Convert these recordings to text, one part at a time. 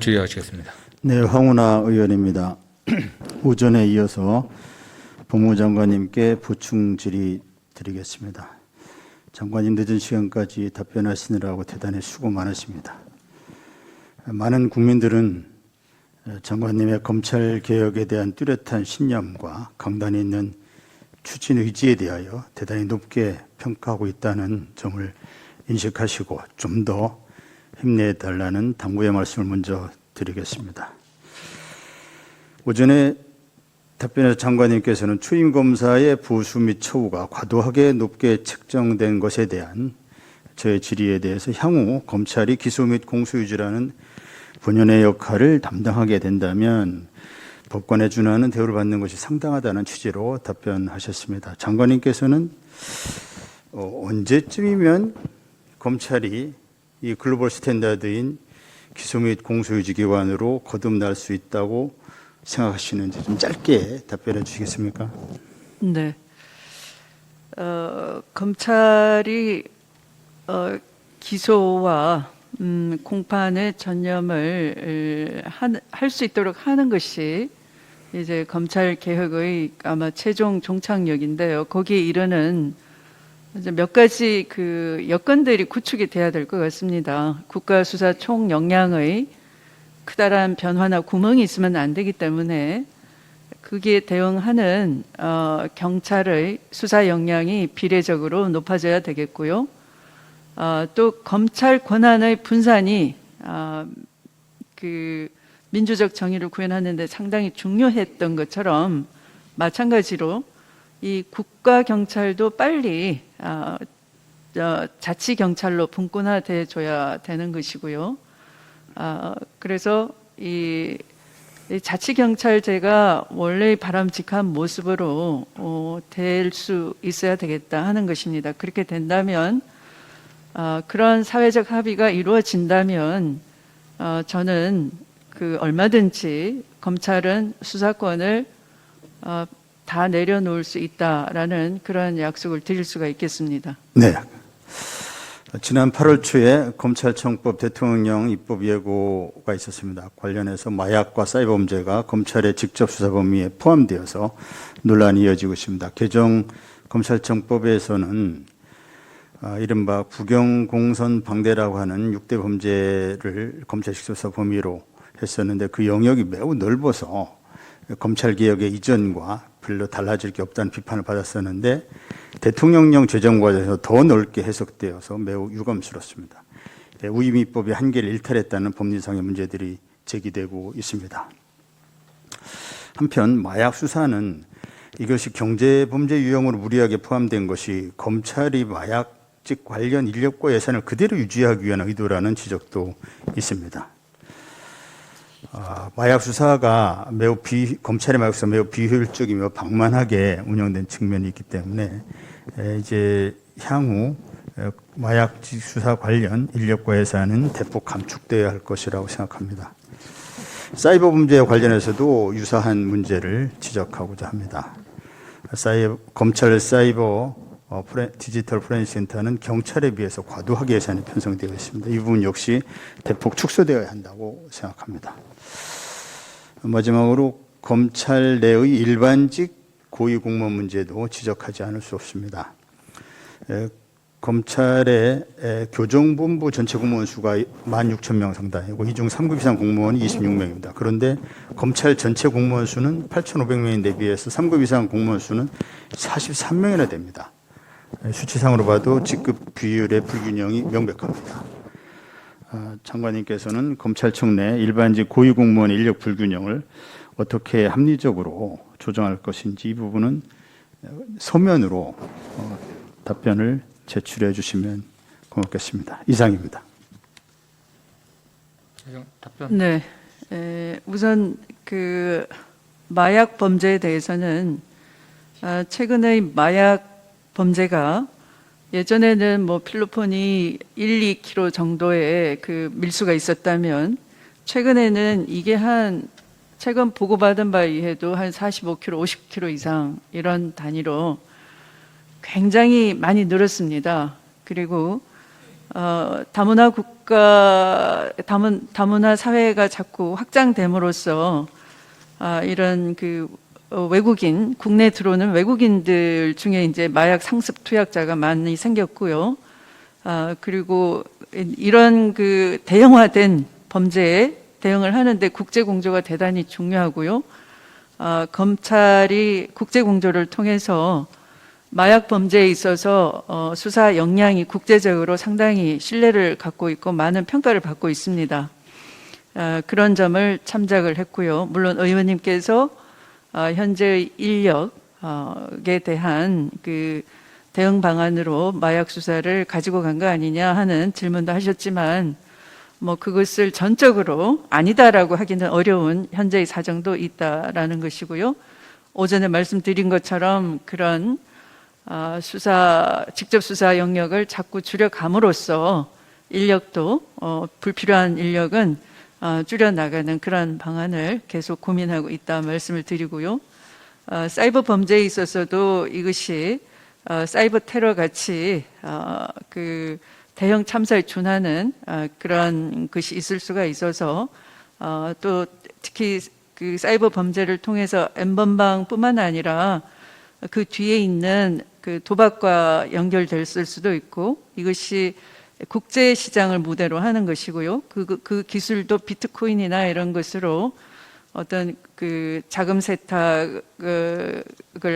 질의하시겠습니다. 네, 황운하 의원입니다. 오전에 이어서 법무장관님께 보충 질의 드리겠습니다. 장관님 늦은 시간까지 답변하시느라고 대단히 수고 많으십니다. 많은 국민들은 장관님의 검찰 개혁에 대한 뚜렷한 신념과 강단이 있는 추진 의지에 대하여 대단히 높게 평가하고 있다는 점을 인식하시고 좀더 힘내달라는 당부의 말씀을 먼저 드리겠습니다. 오전에 답변에서 장관님께서는 추임 검사의 보수 및 처우가 과도하게 높게 책정된 것에 대한 저의 질의에 대해서 향후 검찰이 기소 및 공소 유지라는 본연의 역할을 담당하게 된다면 법관에 준하는 대우를 받는 것이 상당하다는 취지로 답변하셨습니다. 장관님께서는 어, 언제쯤이면 검찰이 이 글로벌 스탠다드인 기소 및 공소유지 기관으로 거듭날 수 있다고 생각하시는지 좀 짧게 답변해 주시겠습니까? 네. 어, 검찰이 어, 기소와 음, 공판의 전념을 할 수 있도록 하는 것이 이제 검찰 개혁의 아마 최종 종착역인데요. 거기에 이르는 몇 가지 그 여건들이 구축이 돼야 될 것 같습니다. 국가 수사 총 역량의 크다란 변화나 구멍이 있으면 안 되기 때문에 거기에 대응하는 어, 경찰의 수사 역량이 비례적으로 높아져야 되겠고요. 어, 또 검찰 권한의 분산이 어, 그 민주적 정의를 구현하는데 상당히 중요했던 것처럼 마찬가지로 이 국가 경찰도 빨리 어, 어, 자치 경찰로 분권화돼 줘야 되는 것이고요. 아, 그래서 이, 이 자치 경찰제가 원래 바람직한 모습으로 어, 될 수 있어야 되겠다 하는 것입니다. 그렇게 된다면 아, 그런 사회적 합의가 이루어진다면 어, 저는 그 얼마든지 검찰은 수사권을 어, 다 내려놓을 수 있다라는 그런 약속을 드릴 수가 있겠습니다. 네. 지난 8월 초에 검찰청법 대통령령 입법 예고가 있었습니다. 관련해서 마약과 사이버 범죄가 검찰의 직접 수사 범위에 포함되어서 논란이 이어지고 있습니다. 개정 검찰청법에서는 아, 이른바 부경공선 방대라고 하는 6대 범죄를 검찰 직접 수사 범위로 했었는데 그 영역이 매우 넓어서 검찰 개혁의 이전과 별로 달라질 게 없다는 비판을 받았었는데 대통령령 제정 과정에서 더 넓게 해석되어서 매우 유감스럽습니다. 예, 우임입법의 한계를 일탈했다는 법리상의 문제들이 제기되고 있습니다. 한편 마약 수사는 이것이 경제 범죄 유형으로 무리하게 포함된 것이 검찰이 마약직 관련 인력과 예산을 그대로 유지하기 위한 의도라는 지적도 있습니다. 아, 마약 수사가 매우 비, 검찰의 마약 수사 매우 비효율적이며 방만하게 운영된 측면이 있기 때문에 에, 이제 향후 에, 마약 수사 관련 인력과 예산은 대폭 감축되어야 할 것이라고 생각합니다. 사이버 범죄와 관련해서도 유사한 문제를 지적하고자 합니다. 사이버, 검찰 사이버 어, 프레, 디지털 포렌식 센터는 경찰에 비해서 과도하게 예산이 편성되어 있습니다. 이 부분 역시 대폭 축소되어야 한다고 생각합니다. 마지막으로 검찰 내의 일반직 고위 공무원 문제도 지적하지 않을 수 없습니다. 에, 검찰의 에, 교정본부 전체 공무원 수가 16,000명 상당이고 이 중 3급 이상 공무원이 26명입니다. 그런데 검찰 전체 공무원 수는 8,500명인데 비해서 3급 이상 공무원 수는 43명이나 됩니다. 에, 수치상으로 봐도 직급 비율의 불균형이 명백합니다. 아, 장관님께서는 검찰청 내 일반직 고위공무원 인력 불균형을 어떻게 합리적으로 조정할 것인지 이 부분은 서면으로 어, 답변을 제출해 주시면 고맙겠습니다. 이상입니다. 답변. 네. 에, 우선 그 마약 범죄에 대해서는 아, 최근의 마약 범죄가 예전에는 뭐 필로폰이 1, 2kg 정도의 그 밀수가 있었다면 최근에는 이게 한 최근 보고받은 바에 의해도 한 45kg, 50kg 이상 이런 단위로 굉장히 많이 늘었습니다. 그리고 어, 다문화 국가, 다문, 다문화 사회가 자꾸 확장됨으로써 아, 이런 그 어, 외국인, 국내 들어오는 외국인들 중에 이제 마약 상습 투약자가 많이 생겼고요. 아, 그리고 이런 그 대형화된 범죄에 대응을 하는데 국제 공조가 대단히 중요하고요. 아, 검찰이 국제 공조를 통해서 마약 범죄에 있어서 어, 수사 역량이 국제적으로 상당히 신뢰를 갖고 있고 많은 평가를 받고 있습니다. 아, 그런 점을 참작을 했고요. 물론 의원님께서 아, 현재의 인력에 대한 그 대응 방안으로 마약 수사를 가지고 간 거 아니냐 하는 질문도 하셨지만 뭐 그것을 전적으로 아니다라고 하기는 어려운 현재의 사정도 있다라는 것이고요. 오전에 말씀드린 것처럼 그런 아, 수사 직접 수사 영역을 자꾸 줄여감으로써 인력도 어, 불필요한 인력은 어, 줄여 나가는 그런 방안을 계속 고민하고 있다 말씀을 드리고요. 어, 사이버 범죄에 있어서도 이것이 어, 사이버 테러 같이 어, 그 대형 참사에 준하는 어, 그런 것이 있을 수가 있어서 어, 또 특히 그 사이버 범죄를 통해서 엠번방뿐만 아니라 그 뒤에 있는 그 도박과 연결될 수도 있고 이것이 국제 시장을 무대로 하는 것이고요. 그, 그, 그 기술도 비트코인이나 이런 것으로 어떤 그 자금 세탁을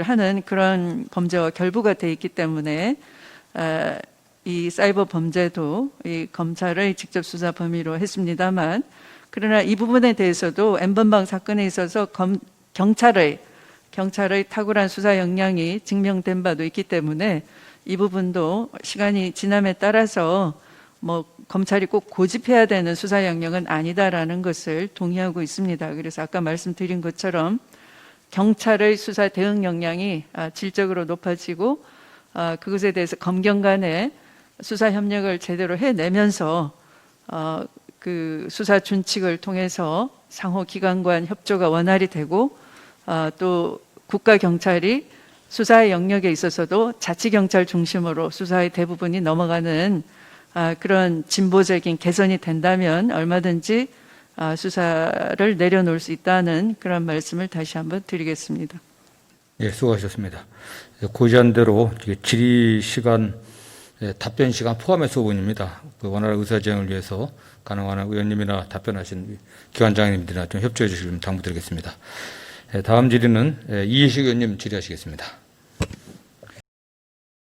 하는 그런 범죄와 결부가 돼 있기 때문에 아, 이 사이버 범죄도 이 검찰의 직접 수사 범위로 했습니다만 그러나 이 부분에 대해서도 엠번방 사건에 있어서 검, 경찰의 경찰의 탁월한 수사 역량이 증명된 바도 있기 때문에 이 부분도 시간이 지남에 따라서 뭐 검찰이 꼭 고집해야 되는 수사 역량은 아니다라는 것을 동의하고 있습니다. 그래서 아까 말씀드린 것처럼 경찰의 수사 대응 역량이 아, 질적으로 높아지고 아, 그것에 대해서 검경 간의 수사 협력을 제대로 해내면서 어, 그 수사 준칙을 통해서 상호 기관 간 협조가 원활히 되고 아, 또 국가 경찰이 수사의 영역에 있어서도 자치 경찰 중심으로 수사의 대부분이 넘어가는 아, 그런 진보적인 개선이 된다면 얼마든지 아, 수사를 내려놓을 수 있다는 그런 말씀을 다시 한번 드리겠습니다. 예, 수고하셨습니다. 고지한대로 질의 시간, 예, 답변 시간 포함의 소분입니다. 그 원활한 의사진행을 위해서 가능한 의원님이나 답변하신 기관장님들이나 좀 협조해 주시면 당부드리겠습니다. 예, 다음 질의는 예, 이해식 의원님 질의하시겠습니다.